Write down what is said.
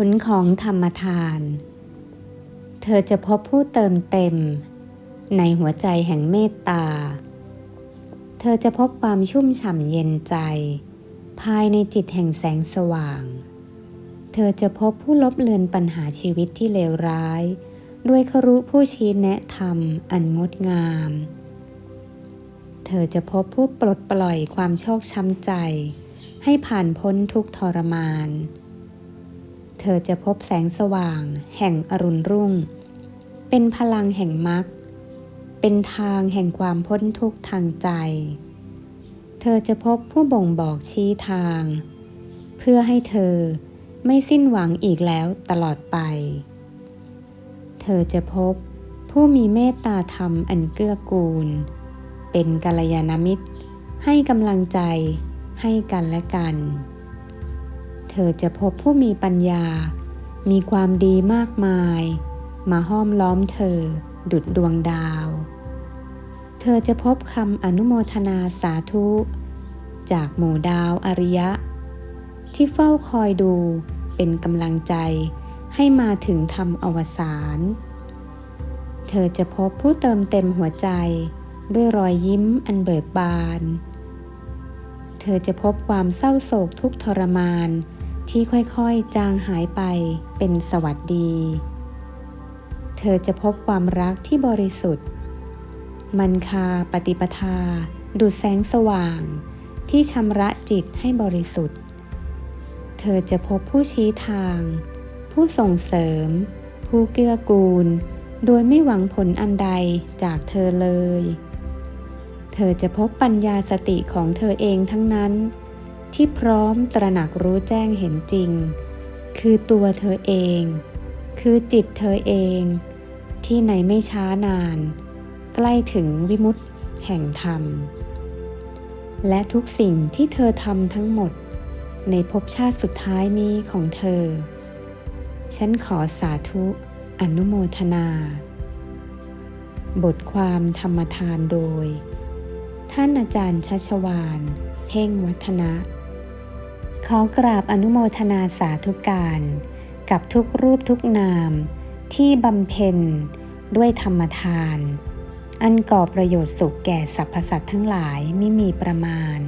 ผลของธรรมทาน เธอจะพบผู้เติมเต็ม ในหัวใจแห่งเมตตา เธอจะพบความชุ่มฉ่ำเย็นใจ ภายในจิตแห่งแสงสว่าง เธอจะพบผู้ลบเลือนปัญหาชีวิตที่เลวร้าย ด้วยครุผู้ชี้แนะธรรมอันงดงาม เธอจะพบผู้ปลดปล่อยความโชคช้ำใจ ให้ผ่านพ้นทุกทรมานเธอจะพบแสงสว่าง แห่งอรุณรุ่ง เป็นพลังแห่งมรรค เป็นทางแห่งความพ้นทุกข์ทางใจ เธอจะพบผู้บ่งบอกชี้ทาง เพื่อให้เธอไม่สิ้นหวังอีกแล้วตลอดไป เธอจะพบผู้มีเมตตาธรรมอันเกื้อกูล เป็นกัลยาณมิตร ให้กำลังใจให้กันและกัน เธอจะพบผู้มีปัญญา มีความดีมากมาย มาห้อมล้อมเธอ ดุดดวงดาว เธอจะพบคำอนุโมทนาสาธุ จากหมู่ดาวอริยะ ที่เฝ้าคอยดูเป็นกำลังใจให้มาถึงธรรมอวสาน เธอจะพบผู้เติมเต็มหัวใจด้วยรอยยิ้มอันเบิกบาน เธอจะพบความเศร้าโศกทุกทรมาน ที่ค่อยๆ จางหายไปเป็นสวัสดี เธอจะพบความรักที่บริสุทธิ์ มันคาปฏิปทา ดูดแสงสว่าง ที่ชำระจิตให้บริสุทธิ์ เธอจะพบผู้ชี้ทาง ผู้ส่งเสริม ผู้เกื้อกูล โดยไม่หวังผลอันใดจากเธอเลย เธอจะพบปัญญาสติของเธอเองทั้งนั้น ที่พร้อมตระหนักรู้แจ้งเห็นจริง คือตัวเธอเอง คือจิตเธอเอง ที่ในไม่ช้านาน ใกล้ถึงวิมุตติแห่งธรรม และทุกสิ่งที่เธอทำทั้งหมด ในภพชาติสุดท้ายนี้ของเธอ ฉันขอสาธุอนุโมทนา บทความธรรมทานโดย ท่านอาจารย์ชัชวาน เพ่งวัฒนะ ขอกราบอนุโมทนาสาธุการ กับทุกรูปทุกนาม ที่บำเพ็ญด้วยธรรมทาน อันก่อประโยชน์สุขแก่สรรพสัตว์ทั้งหลายไม่มีประมาณ